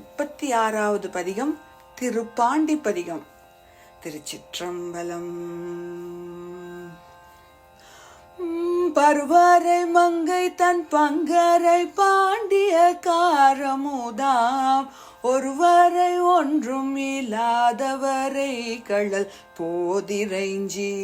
முப்பத்தி ஆறாவது பதிகம் திருப்பாண்டி பதிகம் திருச்சிற்றம்பலம். உம், பருவரை மங்கை தன் பங்கரை பாண்டிய காரமுதாம். ஒருவரை ஒன்றும் இல்லாதவரை கழல் போதிரைஞ்சி.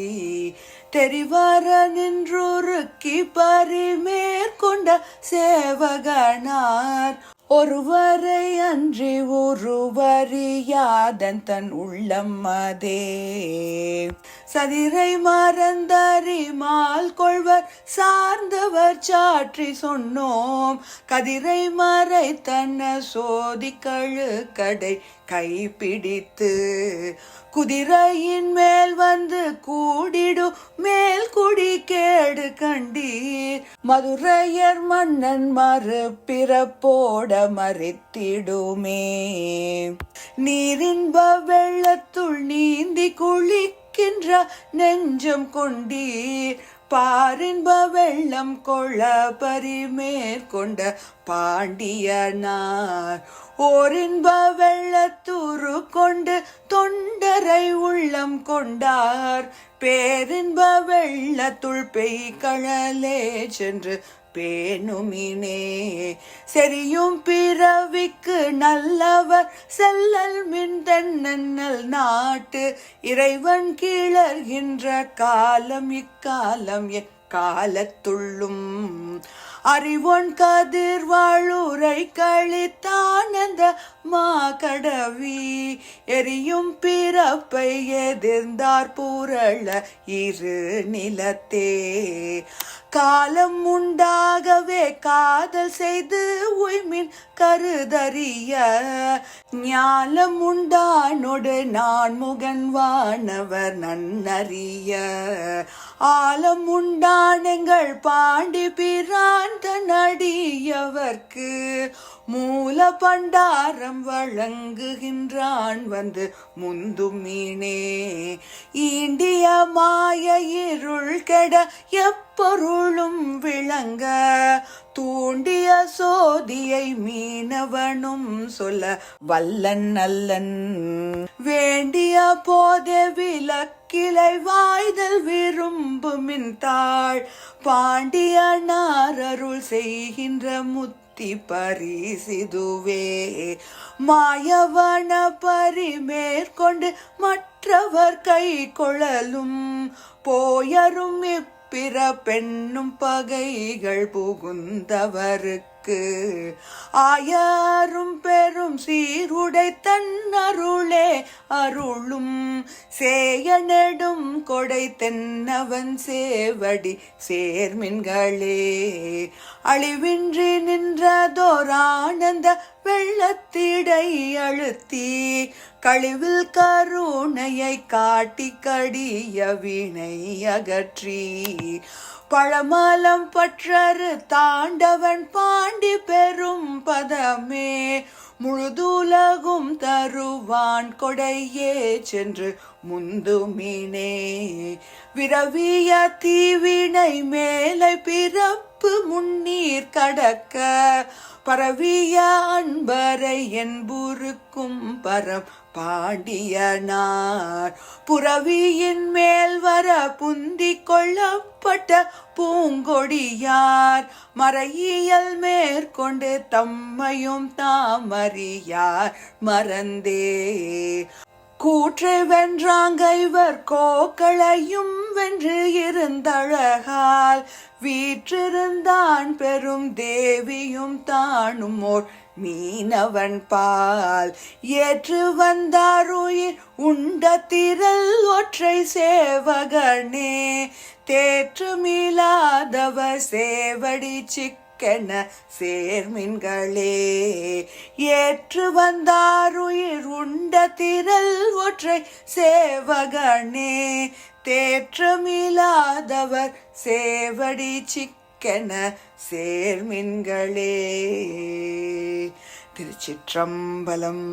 தெரிவர நின்றொருக்கி பரிமேற்கொண்ட சேவகனார். ஒருவரை அன்றி ஒருவரியாதன் தன் உள்ளம் அதே. சதிரை மறந்தறிமால் கொள்வர் சார்ந்தவர் சாற்றி சொன்னோம். கதிரை மறை தன்ன சோதி கழுக்கடை கைப்பிடித்து குதிரையின் மேல் வந்து கூடிடும் மேல் குடி கேடு கண்டீர். மதுரையர் மன்னன் மறு பிறப்போட மறித்திடுமே. நீரின்ப வெள்ளத்துள் நீந்தி குளிக்க குளிக்கின்ற நெஞ்சம் கொண்டீர். பாரின்ப வெள்ளம் கொள்ள பரிமேற்கொண்ட பாண்டியனார் ஓரின்ப வெள்ளத்துரு கொண்டு தொண்டரை உள்ளம் கொண்டார். பேரின்ப வெள்ளத்துள் பெய்கழலே சென்று பேணுமினே. செரியும் பிறவிக்கு நல்லவர் செல்லல் மின் தென்னல் நாட்டு இறைவன் கீழர்கின்ற காலம் இக்காலம் என் காலத்துள்ளும். அறிவொன் கதிர் வாழூரை கழித்தானந்த மா கடவி எரியும் பிறப்பை எதிர்ந்தார் பூரள இரு நிலத்தே. காலம் உண்டாகவே காதல் செய்து உய்மின் கருதறிய. ஞாலம் உண்டானொடு நான் முகன் வானவர் நன்னறிய. ஆலம் உண்டானெங்கள் பாண்டி பிரான் தன்னடியவர்க்கு மூல பண்டாரம் வழங்குகின்றான் வந்து முந்துமீனே இந்திய மாய இருள் கெட எப்பொருளும் விளங்க தூண்டிய சோதியை மீனவனும் சொல்ல வல்லன் அல்லன். போதே விளக்கிளை வாய்தல் விரும்புமின் தாள் பாண்டியனார் அருள் செய்கின்ற முத்தி பரிசிதுவே. மாயவன பரி மேற்கொண்டு மற்றவர் கை கொழலும் போயரும் பிற பெண்ணும் பகைகள் புகுந்தவருக்கு. ஆயாரும் பெரும் சீ சீருடை தன்னருளே அருளும் சேய நெடும் கொடை தென்னவன் சேவடி சேர்மின்களே. அழிவின்றி நின்றதோர் ஆனந்த வெள்ளத்திடை அழுத்தி கழிவில் கருணையை காட்டி கடிய வினை அகற்றி. பழமலம் பற்றரு தாண்டவன் பாண்டி பெரும் பதமே முழுதுலகும் தருவான் கொடையே சென்று முந்துமினே விரவிய தீவினை மேலை பிறப்பு முன்னீர் கடக்க பரவிய அன்பரை என்புருக்கும் பரம் பாண்டியனார் புறவியின் மேல் வர புந்தி கொள்ளப்பட்ட பூங்கொடியார் மறையியல் மேற்கொண்டு தம்மையும் தாமறியார் மறந்தே கூற்றை வென்றாங்க இவர் கோக்களையும் வென்று இருந்தழகால். வீற்றிருந்தான் பெரும் தேவியும் தானும் ஓர் மீனவன் பால். ஏற்று வந்தாருயிர் உண்ட திரல் ஒற்றை சேவகனே. தேற்று மீளாதவ சேவடி சிக்க சிக்கென சேர்மின்களே. ஏற்று வந்தாருயிர் உண்ட திரள் ஒற்றை சேவகனே. தேற்றமில்லாதவர் சேவடி சிக்கென சேர்மின்களே. திருச்சிற்றம்பலம்.